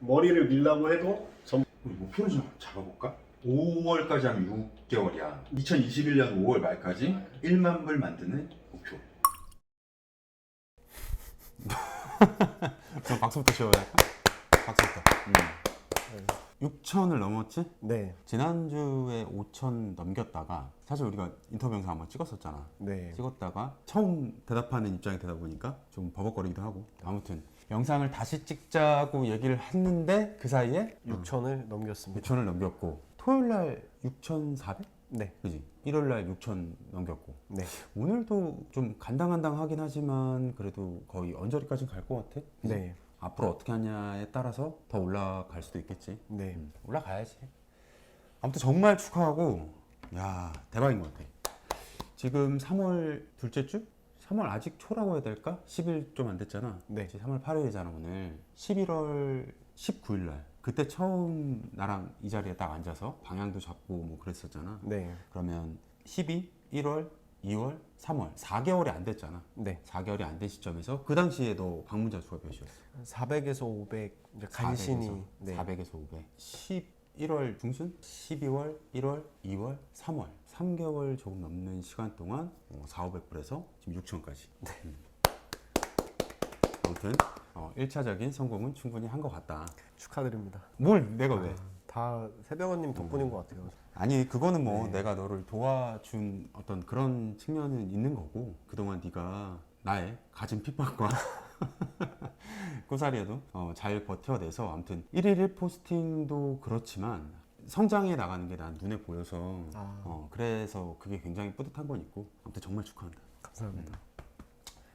머리를 밀라고 해도 전 우리 목표를 좀 잡아볼까? 5월까지 하면 6개월이야. 2021년 5월 말까지 1만 불 만드는 목표. 그럼 박수부터 할까? 박수부터. 음. 6천을 넘었지? 네, 지난주에 5천 넘겼다가 사실 우리가 인터뷰 영상 한번 찍었었잖아. 네. 찍었다가 처음 대답하는 입장이 되다 보니까 좀 버벅거리기도 하고 아무튼 영상을 다시 찍자고 얘기를 했는데 그 사이에 6천을 넘겼습니다. 6천을 넘겼고 토요일 날 6,400? 네, 그지? 일요일 날 6천 넘겼고 네. 오늘도 좀 간당간당하긴 하지만 그래도 거의 언저리까지 갈 것 같아. 그지? 네, 앞으로 어떻게 하냐에 따라서 더 올라갈 수도 있겠지. 네. 음, 올라가야지. 아무튼 정말 축하하고 야 대박인 것 같아. 지금 3월 둘째 주? 3월 아직 초라고 해야 될까? 10일 좀 안 됐잖아. 네. 지금 3월 8일이잖아 오늘. 11월 19일 날. 그때 처음 나랑 이 자리에 딱 앉아서 방향도 잡고 뭐 그랬었잖아. 네, 그러면 12, 1월, 2월, 3월 4개월이 안 됐잖아. 네. 4개월이 안 된 시점에서 그 당시에 너 방문자 수가 몇이었어? 400에서 500 이제 간신히 400에서, 네. 400에서 500. 11월 중순, 12월, 1월, 2월, 3월. 3개월 조금 넘는 시간 동안 어, 4, 500불에서 지금 6천까지. 음. 아무튼 어, 1차적인 성공은 충분히 한 것 같다. 축하드립니다. 뭘 내가 왜? 다 새벽원님 덕분인 것 같아요. 아니 그거는 뭐 네. 내가 너를 도와준 어떤 그런 측면은 있는 거고 그동안 네가 나의 가진 핍박과 꼬사리에도 어, 잘 버텨내서 아무튼 1일 1포스팅도 그렇지만 성장해 나가는 게 난 눈에 보여서 아. 어, 그래서 그게 굉장히 뿌듯한 건 있고 아무튼 정말 축하한다 감사합니다.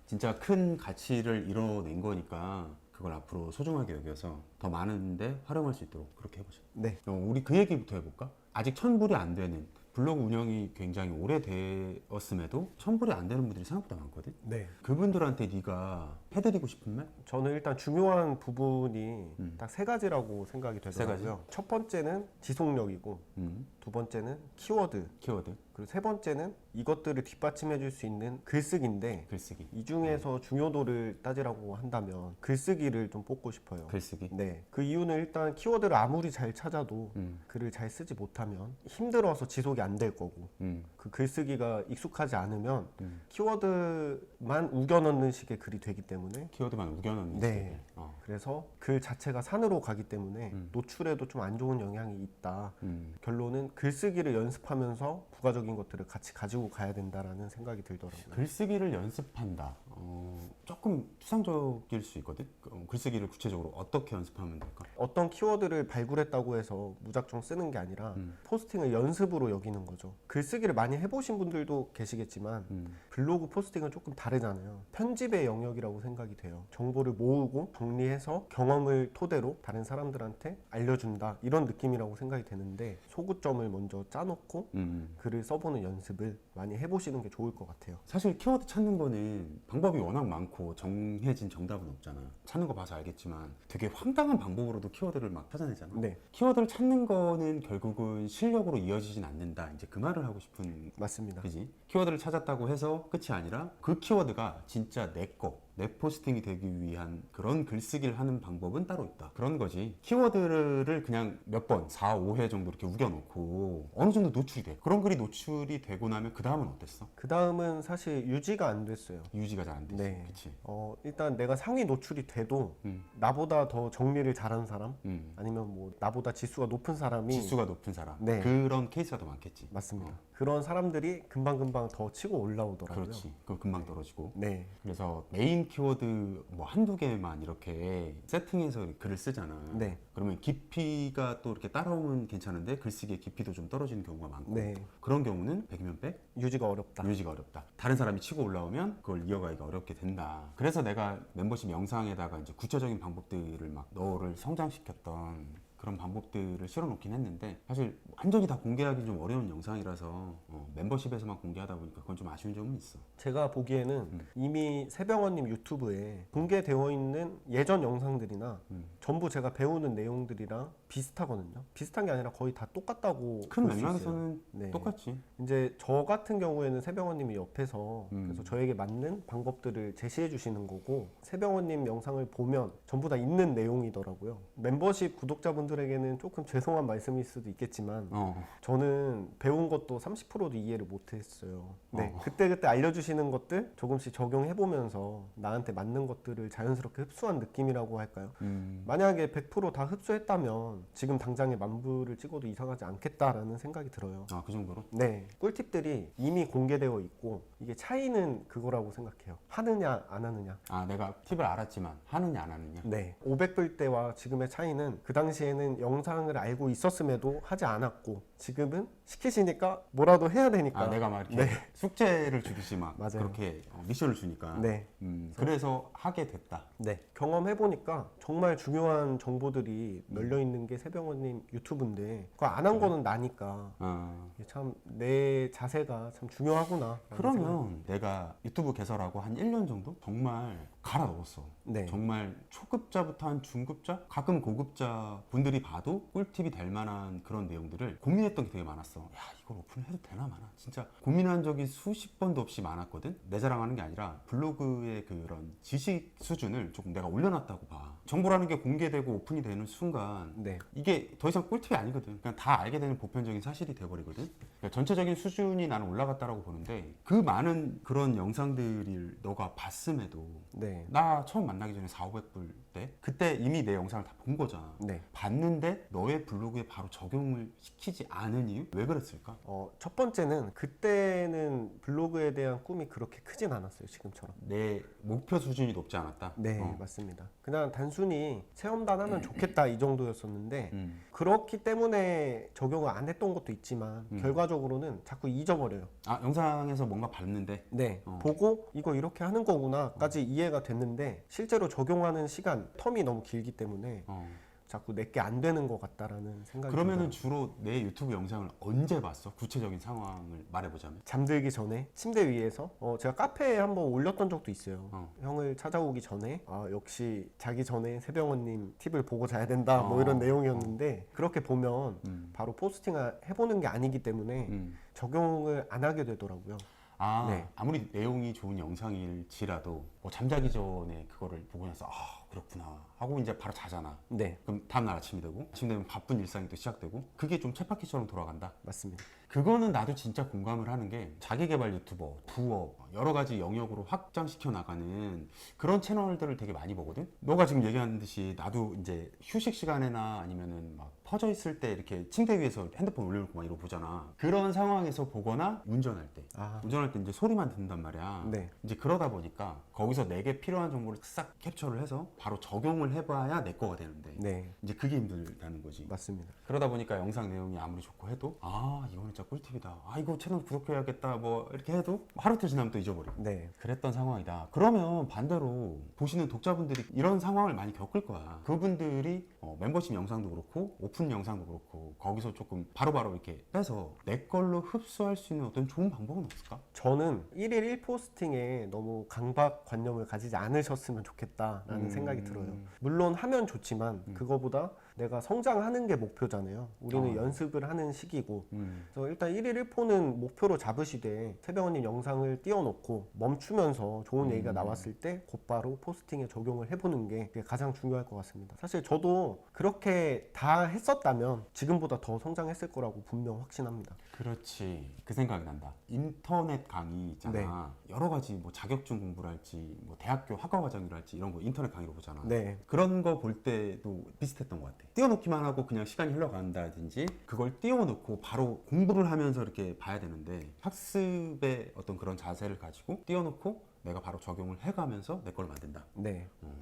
진짜 큰 가치를 이뤄낸 거니까 그걸 앞으로 소중하게 여겨서 더 많은데 활용할 수 있도록 그렇게 해보자 네, 어, 우리 그 얘기부터 해볼까? 아직 천불이 안 되는 블로그 운영이 굉장히 오래되었음에도 천불이 안 되는 분들이 생각보다 많거든. 네. 그분들한테 네가 해드리고 싶은 말? 저는 일단 중요한 부분이 음. 딱 세 가지라고 생각이 세 가지? 되더라고요. 첫 번째는 지속력이고, 음, 두 번째는 키워드, 키워드, 그리고 세 번째는 이것들을 뒷받침해 줄 수 있는 글쓰기인데 글쓰기, 이 중에서 중요도를 따지라고 한다면 글쓰기를 좀 뽑고 싶어요. 글쓰기. 네. 그 이유는 일단 키워드를 아무리 잘 찾아도 음, 글을 잘 쓰지 못하면 힘들어서 지속이 안 될 거고 음, 그 글쓰기가 익숙하지 않으면 음. 키워드만 우겨 넣는 식의 글이 되기 때문에 키워드만 우겨넣는 네. 식으로. 어, 그래서 글 자체가 산으로 가기 때문에 음. 노출에도 좀 안 좋은 영향이 있다. 음. 결론은 글쓰기를 연습하면서 부가적인 것들을 같이 가지고 가야 된다라는 생각이 들더라고요. 글쓰기를 연습한다. 어, 조금 추상적일 수 있거든. 어, 글쓰기를 구체적으로 어떻게 연습하면 될까? 어떤 키워드를 발굴했다고 해서 무작정 쓰는 게 아니라 음. 포스팅을 연습으로 여기는 거죠. 글쓰기를 많이 해보신 분들도 계시겠지만 음, 블로그 포스팅은 조금 다르잖아요. 편집의 영역이라고 생각이 돼요. 정보를 모으고 정리해서 경험을 토대로 다른 사람들한테 알려준다. 이런 느낌이라고 생각이 되는데 소구점을 먼저 짜놓고 음. 글을 써보는 연습을 많이 해보시는 게 좋을 것 같아요. 사실 키워드 찾는 거는 방법이 워낙 많고 정해진 정답은 없잖아. 찾는 거 봐서 알겠지만 되게 황당한 방법으로도 키워드를 막 찾아내잖아. 네, 키워드를 찾는 거는 결국은 실력으로 이어지진 않는다. 이제 그 말을 하고 싶은 맞습니다. 그지? 키워드를 찾았다고 해서 끝이 아니라 그 키워드가 진짜 내 거, 내 포스팅이 되기 위한 그런 글쓰기를 하는 방법은 따로 있다. 그런 거지. 키워드를 그냥 몇 번, 4, 5회 정도 이렇게 우겨놓고 어느 정도 노출이 돼. 그런 글이 노출이 되고 나면 그 다음은 어땠어? 그 다음은 사실 유지가 안 됐어요. 유지가 잘안 되지. 네. 그치? 어, 일단 내가 상위 노출이 돼도 음, 나보다 더 정리를 잘하는 사람 음. 아니면 뭐 나보다 지수가 높은 사람이 지수가 높은 사람. 네. 그런 케이스가 더 많겠지. 맞습니다. 어. 그런 사람들이 금방금방 더 치고 올라오더라고요. 그렇지. 그거 금방 떨어지고. 네, 그래서 메인 키워드 뭐 한두 개만 이렇게 세팅해서 글을 쓰잖아. 네, 그러면 깊이가 또 이렇게 따라오면 괜찮은데 글쓰기의 깊이도 좀 떨어지는 경우가 많고 네. 그런 경우는 100이면 100 유지가 어렵다. 유지가 어렵다. 다른 사람이 치고 올라오면 그걸 이어가기가 어렵게 된다. 그래서 내가 멤버십 영상에다가 이제 구체적인 방법들을 막 너를 성장시켰던 그런 방법들을 실어놓긴 했는데 사실 완전히 다 공개하기 좀 어려운 영상이라서 어, 멤버십에서만 공개하다 보니까 그건 좀 아쉬운 점은 있어. 제가 보기에는 음. 이미 세병원님 유튜브에 공개되어 있는 예전 영상들이나 음. 전부 제가 배우는 내용들이랑 비슷하거든요. 비슷한 게 아니라 거의 다 똑같다고 큰 볼수 있어요. 맥락에서는 네. 똑같지. 이제 저 같은 경우에는 세병원님이 옆에서 음. 그래서 저에게 맞는 방법들을 제시해 주시는 거고 세병원님 영상을 보면 전부 다 있는 내용이더라고요. 멤버십 구독자분들에게는 조금 죄송한 말씀일 수도 있겠지만 어. 저는 배운 것도 30%도 이해를 못했어요. 네, 어. 그때 그때 알려주시는 것들 조금씩 적용해 보면서 나한테 맞는 것들을 자연스럽게 흡수한 느낌이라고 할까요? 음. 만약에 100%다 흡수했다면 지금 당장에 만부를 찍어도 이상하지 않겠다라는 생각이 들어요. 아, 그 정도로? 네, 꿀팁들이 이미 공개되어 있고 이게 차이는 그거라고 생각해요. 하느냐 안 하느냐. 아, 내가 팁을 알았지만 하느냐 안 하느냐. 네, 500불 때와 지금의 차이는 그 당시에는 영상을 알고 있었음에도 하지 않았고 지금은 시키시니까 뭐라도 해야 되니까. 아, 내가 막 이렇게 네. 숙제를 주듯이 막 맞아요. 그렇게 어, 미션을 주니까. 네, 음, 그래서 하게 됐다. 네. 경험해 보니까 정말 중요한 정보들이 음. 널려 있는 게 세병원님 유튜브인데 그거 안 한 거는 나니까 어. 이게 참내 자세가 참 중요하구나. 그러면 내가 유튜브 개설하고 한 1년 정도 정말 갈아 넣었어. 네. 정말 초급자부터 한 중급자, 가끔 고급자 분들이 봐도 꿀팁이 될 만한 그런 내용들을 고민했던 게 되게 많았어. 야, 이걸 오픈해도 되나 마나. 진짜 고민한 적이 수십 번도 없이 많았거든. 내 자랑하는 게 아니라 블로그의 그런 지식 수준을 조금 내가 올려놨다고 봐. 정보라는 게 공개되고 오픈이 되는 순간 네. 이게 더 이상 꿀팁이 아니거든. 그냥 다 알게 되는 보편적인 사실이 돼버리거든. 그러니까 전체적인 수준이 나는 올라갔다라고 보는데 그 많은 그런 영상들을 너가 봤음에도 네. 나 처음 만나기 전에 4, 500불 때 그때 이미 내 영상을 다 본 거잖아. 네. 봤는데 너의 블로그에 바로 적용을 시키지 않은 이유? 왜 그랬을까? 어, 첫 번째는 그때는 블로그에 대한 꿈이 그렇게 크진 않았어요, 지금처럼. 내 목표 수준이 높지 않았다. 네, 어. 맞습니다. 그냥 단순히 체험단 하면 좋겠다 이 정도였었는데 음. 그렇기 때문에 적용을 안 했던 것도 있지만 음. 결과적으로는 자꾸 잊어버려요. 아 영상에서 뭔가 봤는데 네, 어. 보고 이거 이렇게 하는 거구나까지 이해가 됐는데 실제로 적용하는 시간 텀이 너무 길기 때문에 어. 자꾸 내게 안 되는 것 같다라는 생각이 그러면은 들어요. 주로 내 유튜브 영상을 언제 봤어? 구체적인 상황을 말해보자면. 잠들기 전에 침대 위에서 어, 제가 카페에 한번 올렸던 적도 있어요. 어. 형을 찾아오기 전에 아 역시 자기 전에 세병원님 팁을 보고 자야 된다 뭐 어. 이런 내용이었는데 그렇게 보면 음. 바로 포스팅을 해보는 게 아니기 때문에 음. 적용을 안 하게 되더라고요. 아, 네. 아무리 내용이 좋은 영상일지라도 뭐 잠자기 전에 그거를 보고 나서 아 그렇구나 하고 이제 바로 자잖아. 네 그럼 다음날 아침이 되고 아침 되면 바쁜 일상이 또 시작되고 그게 좀 쳇바퀴처럼 돌아간다. 맞습니다. 그거는 나도 진짜 공감을 하는 게 자기개발 유튜버, 부업 여러 가지 영역으로 확장시켜 나가는 그런 채널들을 되게 많이 보거든. 너가 지금 얘기하는 듯이 나도 이제 휴식 시간에나 아니면은 막 퍼져 있을 때 이렇게 침대 위에서 핸드폰 올려놓고 막 이러고 보잖아. 그런 상황에서 보거나 운전할 때. 아 운전할 때 이제 소리만 듣는단 말이야. 네. 이제 그러다 보니까 거기서 내게 필요한 정보를 싹 캡처를 해서 바로 적용을 해봐야 내 거가 되는데 네 이제 그게 힘들다는 거지. 맞습니다. 그러다 보니까 영상 내용이 아무리 좋고 해도 아 이거는 진짜 꿀팁이다. 아 이거 채널 구독해야겠다. 뭐 이렇게 해도 하루 이틀 지나면 또 잊어버리고. 네 그랬던 상황이다. 그러면 반대로 보시는 독자분들이 이런 상황을 많이 겪을 거야. 그분들이 어, 멤버십 영상도 그렇고 오픈 영상도 그렇고 거기서 조금 바로바로 이렇게 빼서 내 걸로 흡수할 수 있는 어떤 좋은 방법은 없을까? 저는 1일 1포스팅에 너무 강박관념을 가지지 않으셨으면 좋겠다라는 음. 생각이 들어요. 물론 하면 좋지만 음. 그거보다 내가 성장하는 게 목표잖아요. 우리는 어. 연습을 하는 시기고 음. 그래서 일단 1일 1포는 목표로 잡으시되 세병원님 영상을 띄워놓고 멈추면서 좋은 음. 얘기가 나왔을 때 곧바로 포스팅에 적용을 해보는 게 그게 가장 중요할 것 같습니다. 사실 저도 그렇게 다 했었다면 지금보다 더 성장했을 거라고 분명 확신합니다. 그렇지. 그 생각이 난다. 인터넷 강의 있잖아. 여러 가지 뭐 자격증 공부를 할지, 뭐 대학교 학과 과정이라 할지 이런 거 인터넷 강의로 보잖아. 네, 그런 거 볼 때도 비슷했던 것 같아. 띄워놓기만 하고 그냥 시간이 흘러간다든지 그걸 띄워놓고 바로 공부를 하면서 이렇게 봐야 되는데 학습의 어떤 그런 자세를 가지고 띄워놓고 내가 바로 적용을 해가면서 내 걸 만든다. 네. 어.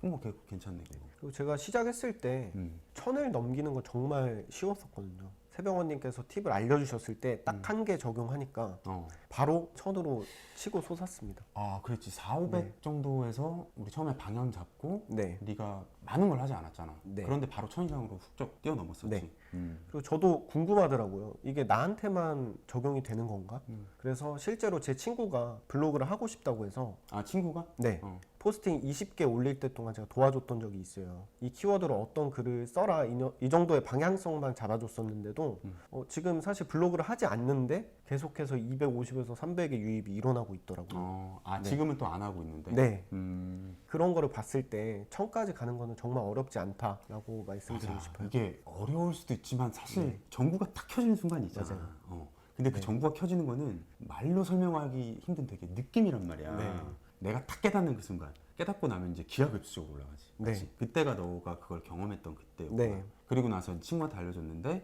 그럼 뭐 그- 괜찮네 그거. 그리고 제가 시작했을 때 음. 천을 넘기는 건 정말 쉬웠었거든요. 세병원님께서 팁을 알려주셨을 때 딱 한 개 적용하니까 어. 바로 천으로 치고 솟았습니다. 아, 그랬지. 4, 500 네. 정도에서 우리 처음에 방향 잡고 네. 네가 많은 걸 하지 않았잖아. 네. 그런데 바로 천 이상으로 훌쩍 뛰어넘었었지. 네. 음. 그리고 저도 궁금하더라고요. 이게 나한테만 적용이 되는 건가? 음. 그래서 실제로 제 친구가 블로그를 하고 싶다고 해서 아, 친구가? 네. 어. 포스팅 20개 올릴 때 동안 제가 도와줬던 적이 있어요. 이 키워드로 어떤 글을 써라 이, 녀- 이 정도의 방향성만 잡아줬었는데도 음. 어, 지금 사실 블로그를 하지 않는데 계속해서 250에서 300의 유입이 일어나고 있더라고요. 어. 아, 네. 지금은 또 안 하고 있는데. 네. 음. 그런 거를 봤을 때 천까지 가는 거는 정말 어렵지 않다라고 말씀드리고 맞아. 싶어요. 이게 어려울 수도 있지만 사실 네. 전구가 딱 켜지는 순간이 있잖아. 어. 근데 그 네. 전구가 켜지는 거는 말로 설명하기 힘든 되게 느낌이란 말이야. 네. 내가 딱 깨닫는 그 순간. 깨닫고 나면 이제 기하급수적으로 올라가지. 네. 그때가 너가 그걸 경험했던 그때였고. 네. 그리고 나서 친구한테 알려줬는데